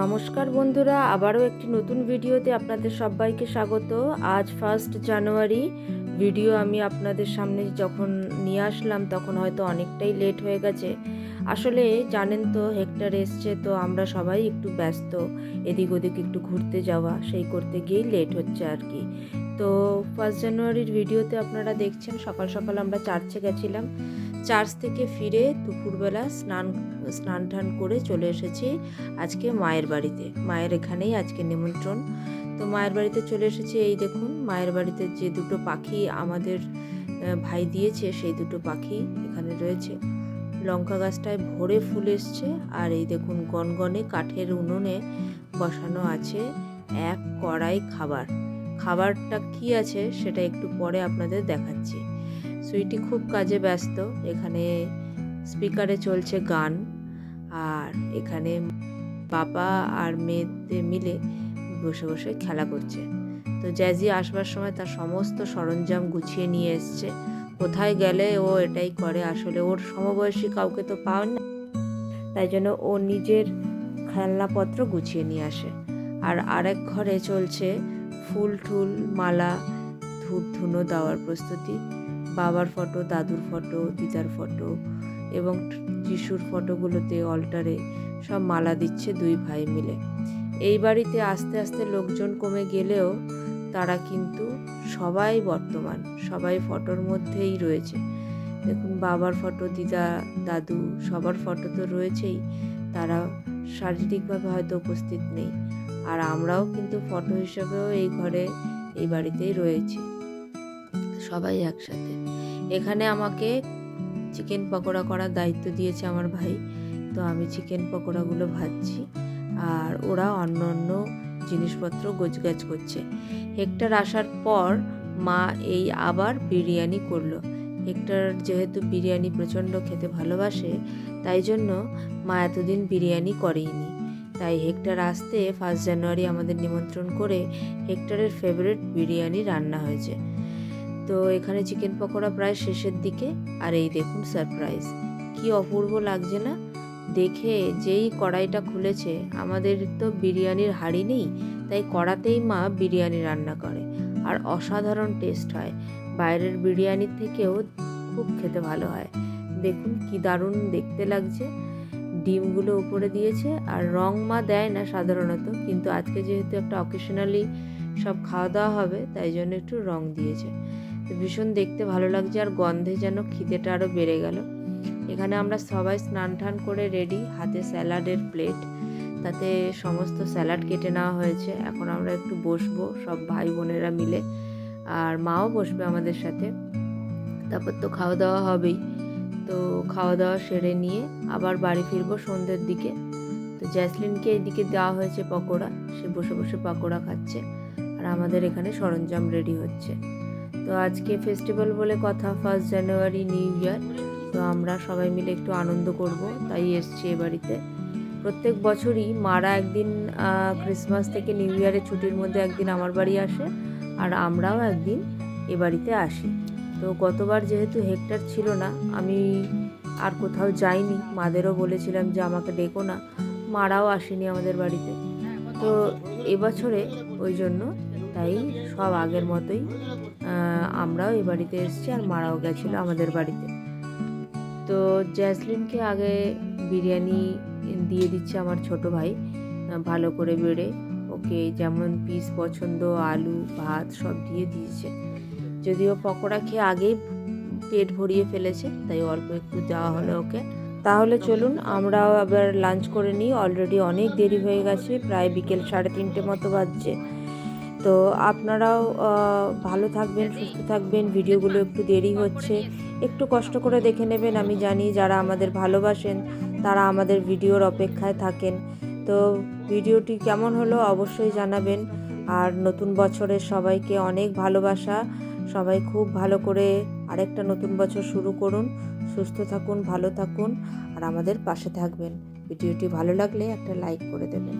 নমস্কার বন্ধুরা, আবারও একটি নতুন ভিডিওতে আপনাদের সবাইকে স্বাগত। আজ ফার্স্ট জানুয়ারি ভিডিও আমি আপনাদের সামনে যখন নিয়ে আসলাম, তখন হয়তো অনেকটাই লেট হয়ে গেছে। আসলে জানেন তো হেক্টর এসছে, তো আমরা সবাই একটু ব্যস্ত, এদিক ওদিক একটু ঘুরতে যাওয়া, সেই করতে গিয়েই লেট হচ্ছে আর কি। তো ফার্স্ট জানুয়ারির ভিডিওতে আপনারা দেখছেন, সকাল সকাল আমরা চার্চে গেছিলাম। চার্চ থেকে ফিরে দুপুরবেলা স্নান স্নান টান করে চলে এসেছি আজকে মায়ের বাড়িতে। মায়ের এখানেই আজকে নিমন্ত্রণ। তো মায়ের বাড়িতে চলে এসেছি, এই দেখুন, মায়ের বাড়িতে যে দুটো পাখি আমাদের ভাই দিয়েছে, সেই দুটো পাখি এখানে রয়েছে। লঙ্কা গাছটায় ভরে ফুল এসছে আর এই দেখুন, গনগনে কাঠের উনুনে বসানো আছে এক কড়াই খাবার। খাবারটা কি আছে সেটা একটু পরে আপনাদের দেখাচ্ছি। সুইটি খুব কাজে ব্যস্ত। এখানে স্পিকারে চলছে গান। আর এখানে বাবা আর মেয়েদের মিলে বসে বসে খেলা করছে। তো জ্যাজি আসবার সময় তার সমস্ত সরঞ্জাম গুছিয়ে নিয়ে এসছে। কোথায় গেলে ও এটাই করে? আসলে ওর সমবয়সী কাউকে তো পাও না। তাই জন্য ও নিজের খেলনাপত্র গুছিয়ে নিয়ে আসে। আর আরেক ঘরে চলছে ফুল টুল মালা ধূপ ধুনো দেওয়ার প্রস্তুতি। বাবার ফটো, দাদুর ফটো, দিদার ফটো এবং যিশুর ফটোগুলোতে অল্টারে সব মালা দিচ্ছে দুই ভাই মিলে। এই বাড়িতে আস্তে আস্তে লোকজন কমে গেলেও তারা কিন্তু সবাই বর্তমান, সবাই ফটোর মধ্যেই রয়েছে। দেখুন, বাবার ফটো, দিদা, দাদু সবার ফটো তো রয়েছেই, তারা শারীরিকভাবে হয়তো উপস্থিত নেই। আর আমরাও কিন্তু ফটো হিসেবেও এই ঘরে, এই বাড়িতেই রয়েছি। সবাই একসাথে। এখানে আমাকে চিকেন পকোড়া করার দায়িত্ব দিয়েছে আমার ভাই। তো আমি চিকেন পকোড়াগুলো ভাজছি আর ওরা অন্য অন্য জিনিসপত্র গোছগাছ করছে। হেক্টর আসার পর মা এই আবার বিরিয়ানি করল। হেক্টর যেহেতু বিরিয়ানি প্রচণ্ড খেতে ভালোবাসে, তাই জন্য মা এতদিন বিরিয়ানি করেইনি। তাই হেক্টর আসতে ফার্স্ট জানুয়ারি আমাদের নিমন্ত্রণ করে হেক্টরের ফেভারিট বিরিয়ানি রান্না হয়েছে। তো এখানে চিকেন পকোড়া প্রায় শেষের দিকে। আর এই দেখুন সারপ্রাইজ কি অপূর্ব লাগছে না? দেখে যেই কড়াইটা খুলেছে, আমাদের তো বিরিয়ানির হাঁড়ি নেই, তাই কড়াতেই মা বিরিয়ানি রান্না করে। আর অসাধারণ টেস্ট হয়। বাইরের বিরিয়ানির থেকেও খুব খেতে ভালো হয়। দেখুন কি দারুণ দেখতে লাগছে। ডিমগুলো উপরে দিয়েছে, আর রং মা দেয় না সাধারণত, কিন্তু আজকে যেহেতু একটা অকেশনালি সব খাওয়া দাওয়া হবে, তাই জন্য একটু রং দিয়েছে। ভীষণ দেখতে ভালো লাগছে আর গন্ধে যেন খিদেটা আরও বেড়ে গেল। এখানে আমরা সবাই স্নান টান করে রেডি হাতে স্যালাডের প্লেট তাতে সমস্ত স্যালাড কেটে নেওয়া হয়েছে। এখন আমরা একটু বসবো, সব ভাই বোনেরা মিলে, আর মাও বসবে আমাদের সাথে। তারপর তো খাওয়া দাওয়া হবেই। তো খাওয়া দাওয়া সেরে নিয়ে আবার বাড়ি ফিরবো সন্ধ্যের দিকে। তো জ্যাসলিনকে এদিকে দেওয়া হয়েছে পকোড়া, সে বসে বসে পকোড়া খাচ্ছে। আর আমাদের এখানে সরঞ্জাম রেডি হচ্ছে। তো আজকে ফেস্টিভ্যাল বলে কথা ফার্স্ট জানুয়ারি নিউ ইয়ার তো আমরা সবাই মিলে একটু আনন্দ করব, তাই এসছি এ বাড়িতে। প্রত্যেক বছরই মারা একদিন ক্রিসমাস থেকে নিউ ইয়ারের ছুটির মধ্যে একদিন আমার বাড়ি আসে, আর আমরাও একদিন এ বাড়িতে আসি। তো গতবার যেহেতু হেক্টর ছিল না, আমি আর কোথাও যাইনি, মাদেরও বলেছিলাম যে আমাকে ডেকো না, মারাও আসেনি আমাদের বাড়িতে। তো এবছরে ওই জন্য তাই সব আগের মতোই আমরাও এই বাড়িতে এসেছি আর মারাও গেছিল আমাদের বাড়িতে। তো জ্যাসলিনকে আগে বিরিয়ানি দিয়ে দিচ্ছে আমার ছোট ভাই ভালো করে বেড়ে। ওকে যেমন পিস পছন্দ, আলু, ভাত সব দিয়ে দিয়েছে। যদিও পকোড়া খেয়ে আগেই পেট ভরিয়ে ফেলেছে, তাই অল্প একটু দেওয়া হলো ওকে। তাহলে চলুন, আমরাও আবার লাঞ্চ করে নিই। অলরেডি অনেক দেরি হয়ে গেছে, প্রায় বিকেল সাড়ে তিনটে মতো বাজছে। তো আপনারাও ভালো থাকবেন, সুস্থ থাকবেন, ভিডিওগুলো একটু দেরি হচ্ছে। একটু কষ্ট করে দেখে নেবেন, আমি জানি যারা আমাদের ভালোবাসেন, তারা আমাদের ভিডিওর অপেক্ষায় থাকেন। তো ভিডিওটি কেমন হলো অবশ্যই জানাবেন। আর নতুন বছরের সবাইকে অনেক ভালোবাসা। সবাই খুব ভালো করে আরেকটা নতুন বছর শুরু করুন। সুস্থ থাকুন, ভালো থাকুন। আর আমাদের পাশে থাকবেন। ভিডিওটি ভালো লাগলে একটা লাইক করে দেবেন।